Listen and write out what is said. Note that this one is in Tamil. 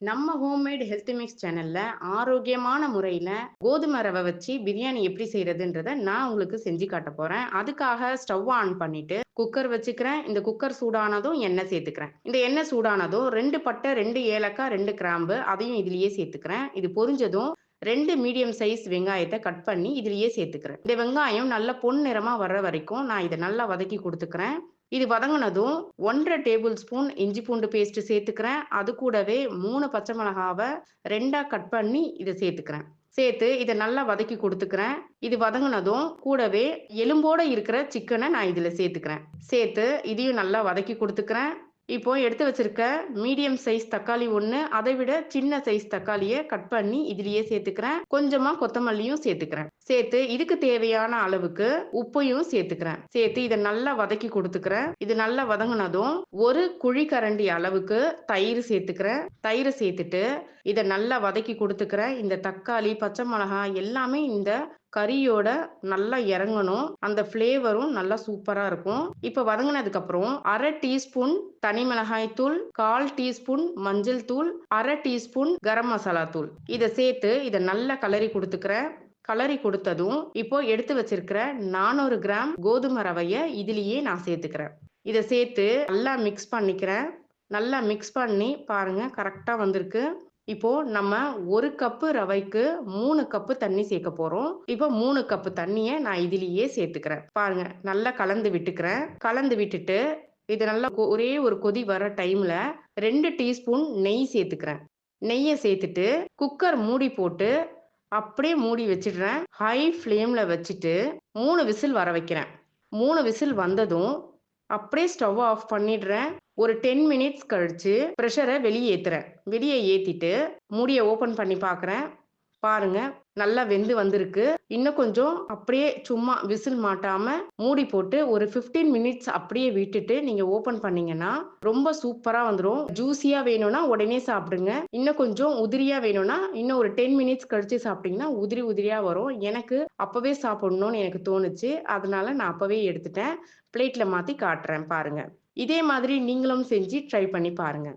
நம்ம ஹோம்மேட் ஹெல்த் மிக்ஸ் சேனல்ல ஆரோக்கியமான முறையில கோதுமை ரவை வச்சு பிரியாணி எப்படி செய்யறதுன்றத நான் உங்களுக்கு செஞ்சு காட்ட போறேன். அதுக்காக ஸ்டவ் ஆன் பண்ணிட்டு குக்கர் வச்சுக்கிறேன். இந்த குக்கர் சூடானதும் எண்ணெய் சேர்த்துக்கிறேன். இந்த எண்ணெய் சூடானதும் ரெண்டு பட்டை ரெண்டு ஏலக்காய் ரெண்டு கிராம்பு அதையும் இதுலயே சேர்த்துக்கிறேன். இது பொரிஞ்சதும் ரெண்டு மீடியம் சைஸ் வெங்காயத்தை கட் பண்ணி இதுலயே சேர்த்துக்கிறேன். இந்த வெங்காயம் நல்ல பொன் நிறமா வர்ற வரைக்கும் நான் இதை நல்லா வதக்கி கொடுத்துக்கிறேன். இது வதங்கினதும் ஒன்றரை டேபிள் ஸ்பூன் இஞ்சி பூண்டு பேஸ்ட் சேர்த்துக்கிறேன். அது கூடவே மூணு பச்சை மிளகாவை ரெண்டா கட் பண்ணி இதை சேர்த்துக்கிறேன். சேர்த்து இதை நல்லா வதக்கி கொடுத்துக்கிறேன். இது வதங்கினதும் கூடவே எலும்போட இருக்கிற சிக்கனை நான் இதுல சேர்த்துக்கிறேன். சேர்த்து இதையும் நல்லா வதக்கி கொடுத்துக்கிறேன். இப்போ எடுத்து வச்சிருக்க மீடியம் சைஸ் தக்காளி ஒன்று அதை விட சின்ன சைஸ் தக்காளியை கட் பண்ணி இதுலயே சேர்த்துக்கிறேன். கொஞ்சமா கொத்தமல்லியும் சேர்த்துக்கிறேன். சேர்த்து இதுக்கு தேவையான அளவுக்கு உப்பையும் சேர்த்துக்கிறேன். சேர்த்து இதை நல்லா வதக்கி கொடுத்துக்கிறேன். இது நல்லா வதங்கினதும் ஒரு குழி கரண்டி அளவுக்கு தயிர் சேர்த்துக்கிறேன். தயிர் சேர்த்துட்டு இதை நல்லா வதக்கி கொடுத்துக்கிறேன். இந்த தக்காளி பச்சை மிளகாய் எல்லாமே இந்த கறியோட நல்லா இறங்கணும். அந்த ஃப்ளேவரும் நல்லா சூப்பரா இருக்கும். இப்போ வதங்கினதுக்கு அப்புறம் அரை டீஸ்பூன் தனி மிளகாய் தூள் கால் டீஸ்பூன் மஞ்சள் தூள் அரை டீஸ்பூன் கரம் மசாலா தூள். இதை சேர்த்து இதை நல்லா கலரி கொடுத்துக்கிறேன். கலரி கொடுத்ததும் இப்போ எடுத்து வச்சிருக்கிற நானூறு கிராம் கோதுமை ரவைய இதுலயே நான் சேர்த்துக்கிறேன். இதை சேர்த்து நல்லா மிக்ஸ் பண்ணிக்கிறேன். நல்லா மிக்ஸ் பண்ணி பாருங்க கரெக்டா வந்திருக்கு. இப்போ நம்ம ஒரு கப்பு ரவைக்கு மூணு கப்பு தண்ணி சேர்க்க போறோம். இப்போ மூணு கப்பு தண்ணியை நான் இதுலயே சேர்த்துக்கிறேன். பாருங்க நல்லா கலந்து விட்டுக்கிறேன். கலந்து விட்டுட்டு இது நல்லா ஒரே ஒரு கொதி வர டைம்ல ரெண்டு டீஸ்பூன் நெய் சேர்த்துக்கிறேன். நெய்யை சேர்த்துட்டு குக்கர் மூடி போட்டு அப்படியே மூடி வச்சிடுறேன். ஹை ஃப்ளேமில் வச்சுட்டு மூணு விசில் வர வைக்கிறேன். மூணு விசில் வந்ததும் அப்படியே ஸ்டவ் ஆஃப் பண்ணிடுறேன். ஒரு டென் மினிட்ஸ் கழிச்சு ப்ரெஷரை வெளியே ஏத்துறேன் வெளியே ஏற்றிட்டு மூடியை ஓப்பன் பண்ணி பார்க்குறேன் பாருங்க. நல்லா வெந்து வந்திருக்கு. இன்னும் கொஞ்சம் அப்படியே சும்மா விசில் மாட்டாம மூடி போட்டு ஒரு 15 மினிட்ஸ் அப்படியே விட்டுட்டு நீங்க ஓபன் பண்ணீங்கன்னா ரொம்ப சூப்பரா வந்துடும் ஜூஸியா வேணும்னா உடனே சாப்பிடுங்க. இன்னும் கொஞ்சம் உதிரியா வேணும்னா இன்னும் ஒரு டென் மினிட்ஸ் கழிச்சு சாப்பிட்டீங்கன்னா உதிரி உதிரியா வரும். எனக்கு அப்பவே சாப்பிடணும்னு எனக்கு தோணுச்சு. அதனால நான் அப்பவே எடுத்துட்டேன். பிளேட்ல மாத்தி காட்டுறேன் பாருங்க. இதே மாதிரி நீங்களும் செஞ்சு ட்ரை பண்ணி பாருங்க.